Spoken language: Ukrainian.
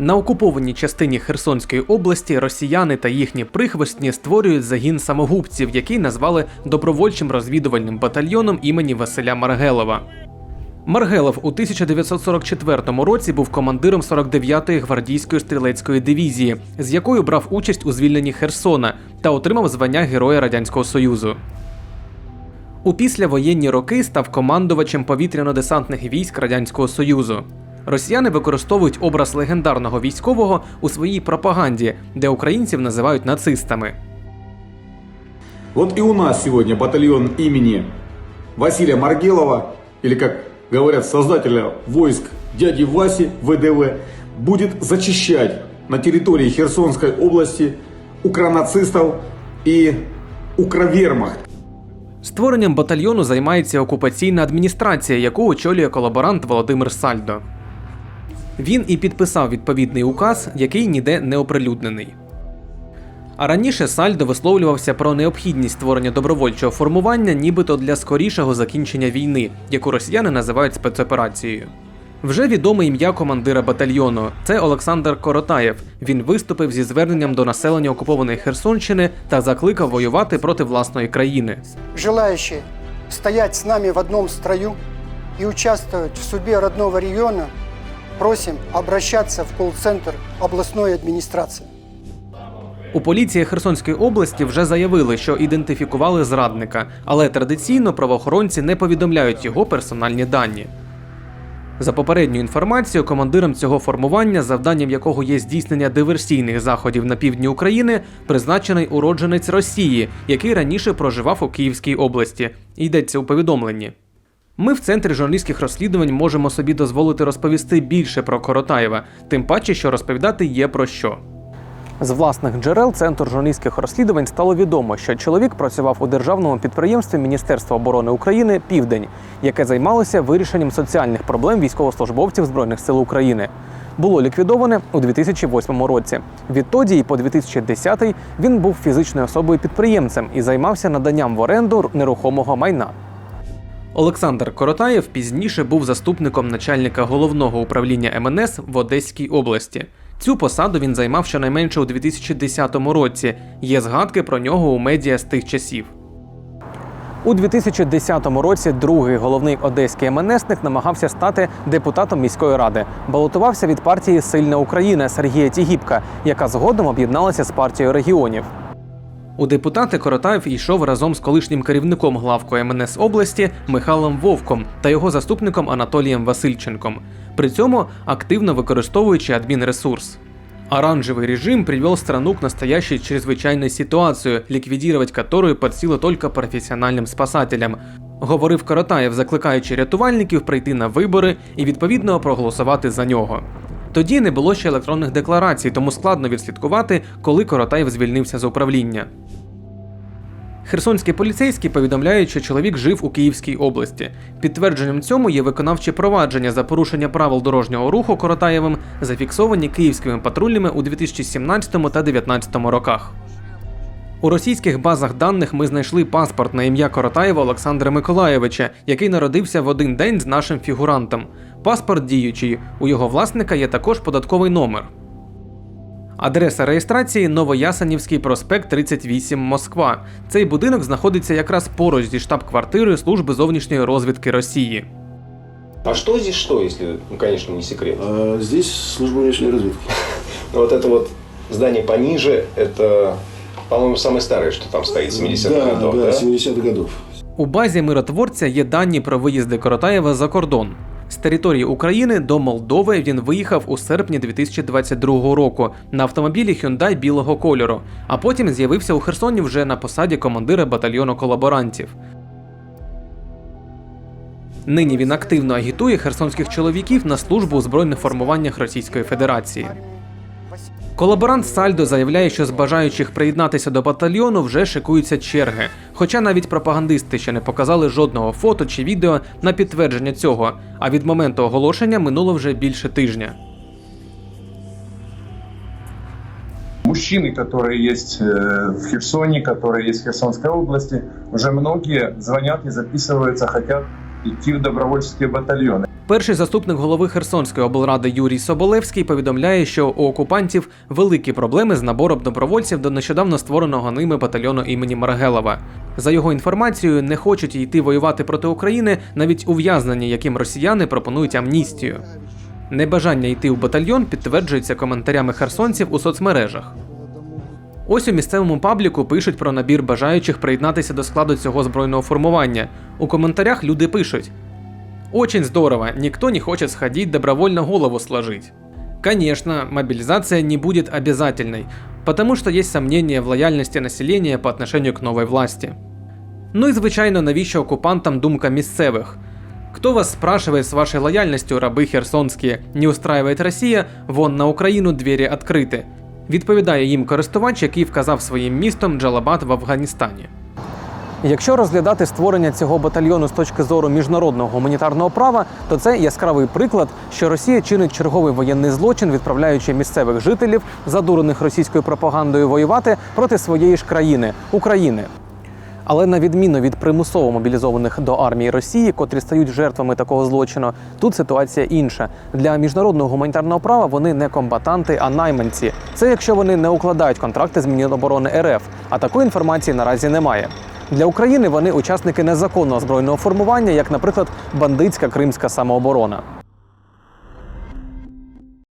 На окупованій частині Херсонської області росіяни та їхні прихвостні створюють загін самогубців, який назвали добровольчим розвідувальним батальйоном імені Василя Маргелова. Маргелов у 1944 році був командиром 49-ї гвардійської стрілецької дивізії, з якою брав участь у звільненні Херсона та отримав звання Героя Радянського Союзу. У післявоєнні роки став командувачем повітряно-десантних військ Радянського Союзу. Росіяни використовують образ легендарного військового у своїй пропаганді, де українців називають нацистами. Вот и у нас сегодня батальон имени Василия Маргелова, или как говорят создателя войск дяди Васи ВДВ, будет зачищать на территории Херсонской области укронацистов и укровермахт. Створенням батальйону займається окупаційна адміністрація, яку очолює колаборант Володимир Сальдо. Він і підписав відповідний указ, який ніде не оприлюднений. А раніше Сальдо висловлювався про необхідність створення добровольчого формування, нібито для скорішого закінчення війни, яку росіяни називають спецоперацією. Вже відоме ім'я командира батальйону це Олександр Коротаєв. Він виступив зі зверненням до населення окупованої Херсонщини та закликав воювати проти власної країни. желающие стоять с нами в одном строю и участвовать в судьбе родного региона, просим обращаться в колл-центр областной администрации. У поліції Херсонської області вже заявили, що ідентифікували зрадника, але традиційно правоохоронці не повідомляють його персональні дані. За попередньою інформацією, командиром цього формування, завданням якого є здійснення диверсійних заходів на півдні України, призначений уродженець Росії, який раніше проживав у Київській області. Йдеться у повідомленні. Ми в центрі журналістських розслідувань можемо собі дозволити розповісти більше про Коротаєва, тим паче, що розповідати є про що. З власних джерел Центру журналістських розслідувань стало відомо, що чоловік працював у державному підприємстві Міністерства оборони України Південь, яке займалося вирішенням соціальних проблем військовослужбовців Збройних сил України. Було ліквідоване у 2008 році. Відтоді і по 2010 він був фізичною особою підприємцем і займався наданням в оренду нерухомого майна. Олександр Коротаєв пізніше був заступником начальника головного управління МНС в Одеській області. Цю посаду він займав щонайменше у 2010 році. Є згадки про нього у медіа з тих часів. У 2010 році другий головний одеський МНСник намагався стати депутатом міської ради. Балотувався від партії Сильна Україна Сергія Тігіпка, яка згодом об'єдналася з партією регіонів. У депутати Коротаєв йшов разом з колишнім керівником главкою МНС області Михайлом Вовком та його заступником Анатолієм Васильченком, при цьому активно використовуючи адмінресурс. Оранжевый режим привел страну к настоящей чрезвычайной ситуации, ликвидировать которую под силу только професіональним спасателям, говорив Коротаєв, закликаючи рятувальників прийти на вибори і відповідно проголосувати за нього. Тоді не було ще електронних декларацій, тому складно відслідкувати, коли Коротаєв звільнився з управління. Херсонські поліцейські повідомляють, що чоловік жив у Київській області. Підтвердженням цьому є виконавче провадження за порушення правил дорожнього руху Коротаєвим, зафіксовані київськими патрульними у 2017 та 2019 роках. У російських базах даних ми знайшли паспорт на ім'я Коротаєва Олександра Миколаєвича, який народився в один день з нашим фігурантом. Паспорт діючий. У його власника є також податковий номер. Адреса реєстрації Новоясанівський проспект 38 Москва. Цей будинок знаходиться якраз поруч зі штаб-квартирою Служби зовнішньої розвідки Росії. А что здесь что, если, ну, конечно, не секрет? А Здесь служба внешней разведки. Вот это вот здание пониже, это, по-моему, самое старое, что там стоит, 70-х да, годов, да, да? 70-х годов. У базі миротворця є дані про виїзди Коротаєва за кордон. З території України до Молдови він виїхав у серпні 2022 року на автомобілі Hyundai білого кольору, а потім з'явився у Херсоні вже на посаді командира батальйону колаборантів. Нині він активно агітує херсонських чоловіків на службу у збройних формуваннях Російської Федерації. Колаборант Сальдо заявляє, що з бажаючих приєднатися до батальйону вже шикуються черги. Хоча навіть пропагандисти ще не показали жодного фото чи відео на підтвердження цього. А від моменту оголошення минуло вже більше тижня. Мужчины, которые есть э, в Херсоне, которые есть в Херсонской области, уже многие звонят и записываются, хотят идти в добровольческие батальоны. Перший заступник голови Херсонської облради Юрій Соболевський повідомляє, що у окупантів великі проблеми з набором добровольців до нещодавно створеного ними батальйону імені Маргелова. За його інформацією, не хочуть йти воювати проти України навіть ув'язнені, яким росіяни пропонують амністію. Небажання йти в батальйон підтверджується коментарями херсонців у соцмережах. Ось у місцевому пабліку пишуть про набір бажаючих приєднатися до складу цього збройного формування. У коментарях люди пишуть: Очень здорово, никто не хочет сходить добровольно голову сложить. Конечно, мобилизация не будет обязательной, потому что есть сомнения в лояльности населения по отношению к новой власти. Ну і звичайно, навіщо окупантам думка місцевих? Кто вас спрашивает с вашей лояльностью, рабы херсонские? Не устраивает Росія? Вон на Україну двері відкриті. Відповідає їм користувач, який вказав своїм містом Джалабад в Афганістані. Якщо розглядати створення цього батальйону з точки зору міжнародного гуманітарного права, то це яскравий приклад, що Росія чинить черговий воєнний злочин, відправляючи місцевих жителів, задурених російською пропагандою, воювати проти своєї ж країни України. Але на відміну від примусово мобілізованих до армії Росії, котрі стають жертвами такого злочину, тут ситуація інша. Для міжнародного гуманітарного права вони не комбатанти, а найманці. Це якщо вони не укладають контракти з Міноборони РФ, а такої інформації наразі немає. Для України вони учасники незаконного збройного формування, як, наприклад, бандитська кримська самооборона.